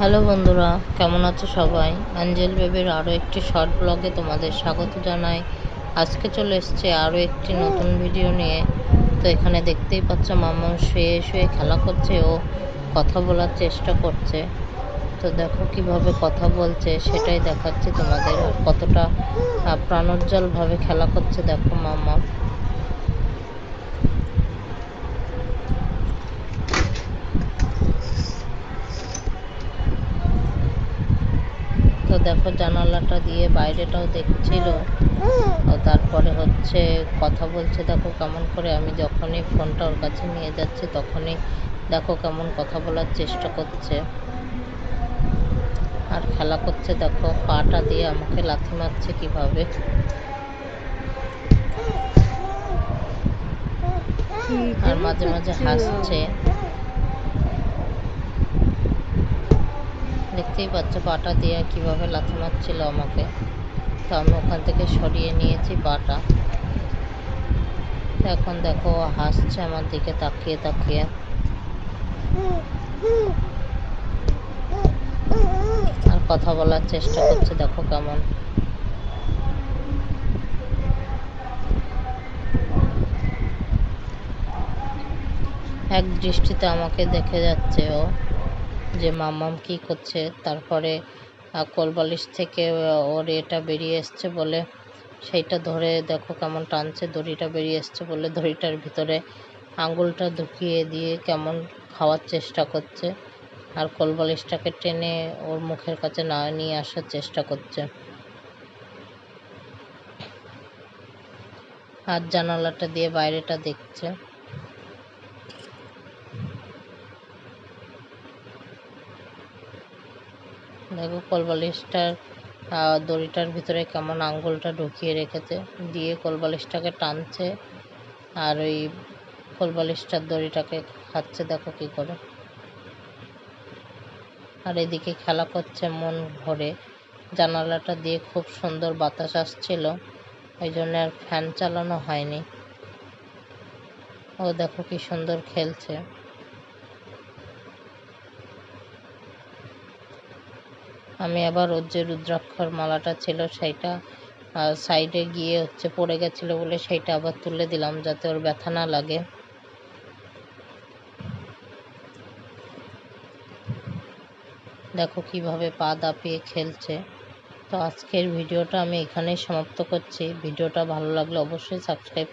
Hello বন্ধুরা, কেমন আছো সবাই? অ্যাঞ্জেল বেবির আরও একটি শর্ট ব্লগে তোমাদের স্বাগত জানাই। আজকে চলে এসছে আরও একটি নতুন ভিডিও নিয়ে। তো এখানে দেখতেই পাচ্ছ মাম্মা শুয়ে শুয়ে খেলা করছে, ও কথা বলার চেষ্টা করছে। তো দেখো কীভাবে কথা বলছে, সেটাই দেখাচ্ছি তোমাদের। কতটা প্রাণোজ্জ্বলভাবে খেলা করছে দেখো মাম্মা দেখো জানালাটা দিয়ে বাইরেটাও দেখছিল। তারপরে হচ্ছে কথা বলছে দেখো কেমন করে আমি যখনই ফোনটা ওর কাছে নিয়ে যাচ্ছি তখনই দেখো কেমন কথা বলার চেষ্টা করছে। আর খেলা করছে দেখো পাটা দিয়ে আমাকে লাথি মারছে কীভাবে? আর মাঝে মাঝে হাসছে। দেখতেই পাচ্ছ পাটা দিয়ে কীভাবে লাথি মারছিল আমাকে। তো আমি ওখান থেকে সরিয়ে নিয়েছি পাটা। এখন দেখো হাসছে আমার দিকে, তাকিয়ে তাকিয়ে। আর কথা বলার চেষ্টা করছে, দেখো কেমন। এক দৃষ্টিতে আমাকে দেখে যাচ্ছে ও। যে মাম্মাম কি করছে, তারপরে কোলবালিশ থেকে ওর এটা বেরিয়ে এসছে বলে সেইটা ধরে দেখো কেমন টানছে, দড়িটা বেরিয়ে এসছে বলে দড়িটার ভিতরে আঙুলটা ঢুকিয়ে দিয়ে কেমন খাওয়ার চেষ্টা করছে। আর কোলবালিশটাকে টেনে ওর মুখের কাছে না নিয়ে আসার চেষ্টা করছে। আর জানালাটা দিয়ে বাইরেটা দেখছে। দেখো, কলবালিশটার দড়িটার ভিতরে কেমন আঙ্গুলটা ঢুকিয়ে রেখেছে। দিয়ে কলবালিশটাকে টানছে আর ওই কলবালিশটার দড়িটাকে খাচ্ছে, দেখো কি করে। আর এদিকে খেলা করছে মন ভরে। জানালাটা দিয়ে খুব সুন্দর বাতাস আসছিল, ওই জন্য আর ফ্যান চালানো হয়নি। ও দেখো কি সুন্দর খেলছে। আমি আবার ওর যে রুদ্রাক্ষর মালাটা ছিল সেইটা সাইডে গিয়ে হচ্ছে পড়ে গেছিল বলে সেইটা আবার তুলে দিলাম যাতে ওর ব্যথা না লাগে। দেখো কীভাবে পা দাপিয়ে খেলছে। তো আজকের ভিডিওটা আমি এখানেই সমাপ্ত করছি। ভিডিওটা ভালো লাগলে অবশ্যই সাবস্ক্রাইব